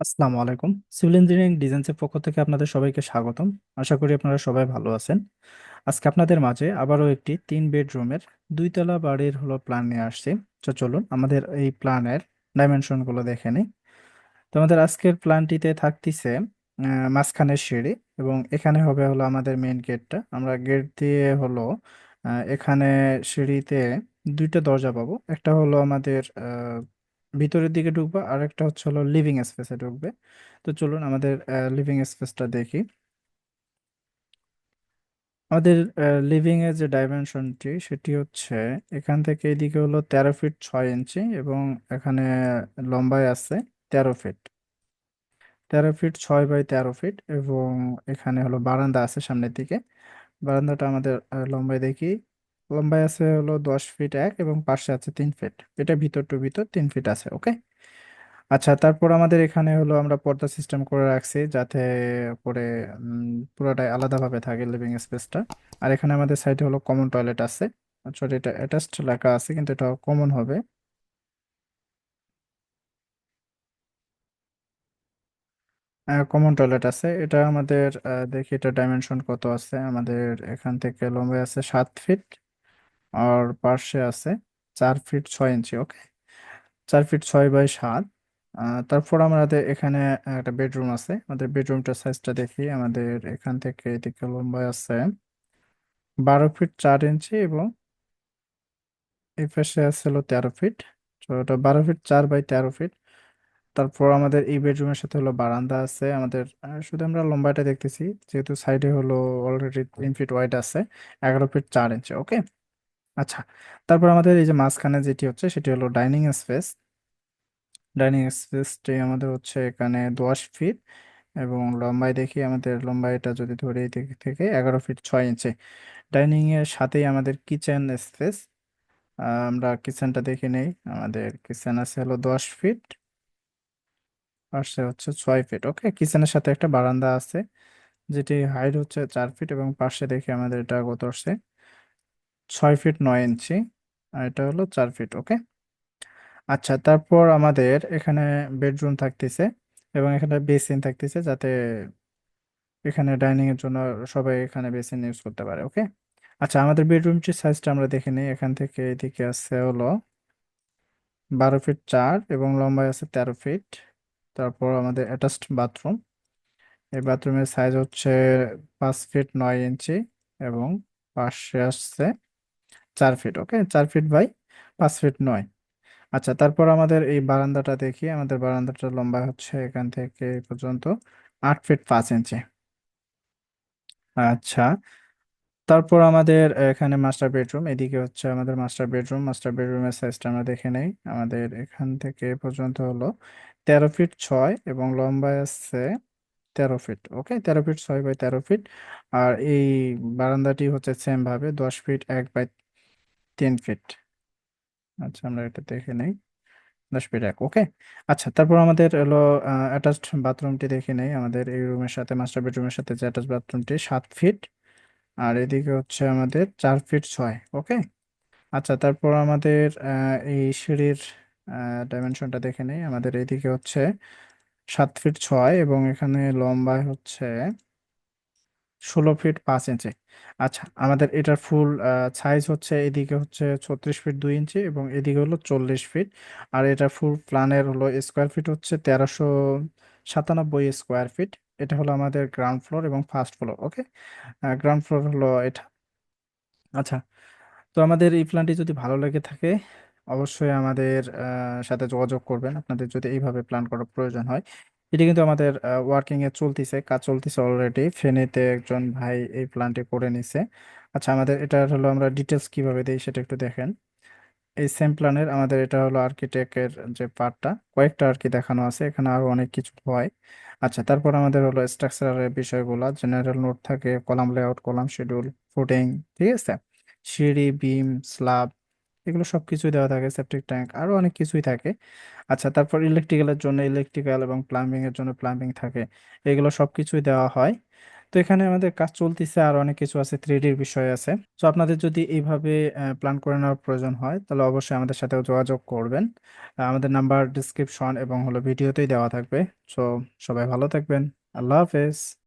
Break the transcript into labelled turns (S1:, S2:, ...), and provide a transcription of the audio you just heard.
S1: আসসালামু আলাইকুম। Civil engineering ডিজাইনসের পক্ষ থেকে আপনাদের সবাইকে স্বাগতম। আশা করি আপনারা সবাই ভালো আছেন। আজকে আপনাদের মাঝে আবারও একটি তিন বেডরুমের দুইতলা বাড়ির হলো প্ল্যান নিয়ে আসছি। তো চলুন, আমাদের এই প্ল্যানের ডাইমেনশনগুলো দেখে নিই। তো আমাদের আজকের প্ল্যানটিতে থাকতেছে মাঝখানের সিঁড়ি এবং এখানে হবে হলো আমাদের মেইন গেটটা আমরা গেট দিয়ে হলো এখানে সিঁড়িতে দুইটা দরজা পাবো। একটা হলো আমাদের ভিতরের দিকে ঢুকবো আর একটা হচ্ছে হলো লিভিং স্পেসে ঢুকবে। তো চলুন আমাদের লিভিং স্পেসটা দেখি। আমাদের লিভিং এর যে ডাইমেনশনটি সেটি হচ্ছে এখান থেকে এদিকে হলো তেরো ফিট ছয় ইঞ্চি এবং এখানে লম্বায় আছে তেরো ফিট তেরো ফিট ছয় বাই তেরো ফিট এবং এখানে হলো বারান্দা আছে সামনের দিকে। বারান্দাটা আমাদের লম্বায় দেখি। লম্বায় আছে হলো দশ ফিট এক এবং পাশে আছে তিন ফিট এটা ভিতর টু ভিতর তিন ফিট আছে ওকে আচ্ছা তারপর আমাদের এখানে হলো আমরা পর্দা সিস্টেম করে রাখছি যাতে করে পুরোটাই আলাদাভাবে থাকে লিভিং স্পেসটা আর এখানে আমাদের সাইডে হলো কমন টয়লেট আছে। সরি এটা অ্যাটাচড লেখা আছে, কিন্তু এটা কমন হবে। কমন টয়লেট আছে। এটা আমাদের দেখি এটা ডাইমেনশন কত আছে। আমাদের এখান থেকে লম্বায় আছে সাত ফিট আর পার্শ্বে আছে চার ফিট ছয় ইঞ্চি, ওকে? চার ফিট ছয় বাই সাত। তারপর আমাদের এখানে একটা বেডরুম আছে। আমাদের বেডরুমটার সাইজটা দেখি। আমাদের এখান থেকে এদিকে লম্বায় আছে বারো ফিট চার ইঞ্চি এবং এই পাশে আছে হলো তেরো ফিট। তো ওটা বারো ফিট চার বাই তেরো ফিট। তারপর আমাদের এই বেডরুমের সাথে হলো বারান্দা আছে। আমাদের শুধু আমরা লম্বাটা দেখতেছি। যেহেতু সাইডে হলো অলরেডি তিন ফিট ওয়াইড আছে, এগারো ফিট চার ইঞ্চি, ওকে? আচ্ছা তারপর আমাদের এই যে মাঝখানে যেটি হচ্ছে, সেটি হলো ডাইনিং স্পেস। ডাইনিং স্পেসটি আমাদের হচ্ছে এখানে দশ ফিট এবং লম্বায় দেখি আমাদের লম্বাইটা যদি ধরে থেকে এগারো ফিট ছয় ইঞ্চি। ডাইনিং এর সাথেই আমাদের কিচেন স্পেস। আমরা কিচেনটা দেখে নেই, আমাদের কিচেন আছে হলো দশ ফিট। পাশে হচ্ছে ছয় ফিট, ওকে? কিচেনের সাথে একটা বারান্দা আছে, যেটি হাইট হচ্ছে চার ফিট এবং পাশে দেখি আমাদের এটা কত আসছে। ছয় ফিট নয় ইঞ্চি, আর এটা হলো চার ফিট ওকে আচ্ছা তারপর আমাদের এখানে বেডরুম থাকতেছে এবং এখানে বেসিন থাকতেছে যাতে এখানে ডাইনিং এর জন্য সবাই এখানে বেসিন ইউজ করতে পারে ওকে আচ্ছা আমাদের বেডরুমটির সাইজটা আমরা দেখে নিই, এখান থেকে এদিকে আছে হলো বারো ফিট চার এবং লম্বায় আছে তেরো ফিট তারপর আমাদের অ্যাটাচড বাথরুম এই বাথরুমের সাইজ হচ্ছে পাঁচ ফিট নয় ইঞ্চি এবং পাশে আসছে চার ফিট ওকে চার ফিট বাই পাঁচ ফিট নয়। আচ্ছা তারপর আমাদের এই বারান্দাটা দেখি। আমাদের বারান্দাটা লম্বা হচ্ছে এখান থেকে পর্যন্ত আট ফিট পাঁচ ইঞ্চি আচ্ছা তারপর আমাদের এখানে মাস্টার বেডরুম এদিকে হচ্ছে আমাদের মাস্টার বেডরুম মাস্টার বেডরুমের সাইজটা আমরা দেখে নেই। আমাদের এখান থেকে পর্যন্ত হলো তেরো ফিট ছয় এবং লম্বায় আছে তেরো ফিট ওকে তেরো ফিট ছয় বাই তেরো ফিট আর এই বারান্দাটি হচ্ছে সেম ভাবে, দশ ফিট এক বাই তিন ফিট আচ্ছা আমরা এটা দেখে নেই। দশ ফিট এক ওকে আচ্ছা তারপর আমাদের হলো অ্যাটাচড বাথরুমটি দেখে নেই। আমাদের এই রুমের সাথে মাস্টার বেডরুমের সাথে যে অ্যাটাচ বাথরুমটি সাত ফিট আর এদিকে হচ্ছে আমাদের চার ফিট ছয় ওকে আচ্ছা তারপর আমাদের এই সিঁড়ির ডাইমেনশনটা দেখে নেই। আমাদের এইদিকে হচ্ছে সাত ফিট ছয় এবং এখানে লম্বায় হচ্ছে ষোলো ফিট পাঁচ ইঞ্চি। আচ্ছা আমাদের এটার ফুল সাইজ হচ্ছে এদিকে হচ্ছে ছত্রিশ ফিট দুই ইঞ্চি এবং এদিকে হলো চল্লিশ ফিট। আর এটা ফুল প্ল্যানের হলো স্কোয়ার ফিট হচ্ছে তেরোশো সাতানব্বই স্কোয়ার ফিট এটা হলো আমাদের গ্রাউন্ড ফ্লোর এবং first floor okay ground floor হলো এটা। আচ্ছা তো আমাদের এই প্ল্যানটি যদি ভালো লেগে থাকে, অবশ্যই আমাদের সাথে যোগাযোগ করবেন। আপনাদের যদি এইভাবে প্ল্যান করার প্রয়োজন হয় এটি কিন্তু আমাদের ওয়ার্কিং এ চলতেছে, কাজ চলতেছে অলরেডি ফেনীতে একজন ভাই এই প্ল্যানটি করে নিছে। আচ্ছা আমাদের এটা হলো আমরা ডিটেলস কীভাবে দেই সেটা একটু দেখেন। এই সেম প্ল্যানের আমাদের এটা হলো আর্কিটেক্টের যে পার্টটা কয়েকটা আর কি দেখানো আছে, এখানে আরও অনেক কিছু হয়। আচ্ছা তারপর আমাদের হলো স্ট্রাকচারের বিষয়গুলো জেনারেল নোট থাকে, column layout column schedule footing ঠিক আছে? সিঁড়ি বিম স্ল্যাব এগুলো সব কিছুই দেওয়া থাকে সেপটিক ট্যাঙ্ক আরও অনেক কিছুই থাকে। আচ্ছা তারপর ইলেকট্রিক্যালের জন্য ইলেকট্রিক্যাল এবং প্লাম্বিংয়ের জন্য প্লাম্বিং থাকে, এগুলো সব কিছুই দেওয়া হয়। তো এখানে আমাদের কাজ চলতেছে আর অনেক কিছু আছে থ্রি ডির বিষয় আছে। তো আপনাদের যদি এইভাবে প্ল্যান করে নেওয়ার প্রয়োজন হয়, তাহলে অবশ্যই আমাদের সাথে যোগাযোগ করবেন। আমাদের নাম্বার ডিসক্রিপশন এবং হলো ভিডিওতেই দেওয়া থাকবে। সো সবাই ভালো থাকবেন। আল্লাহ হাফেজ।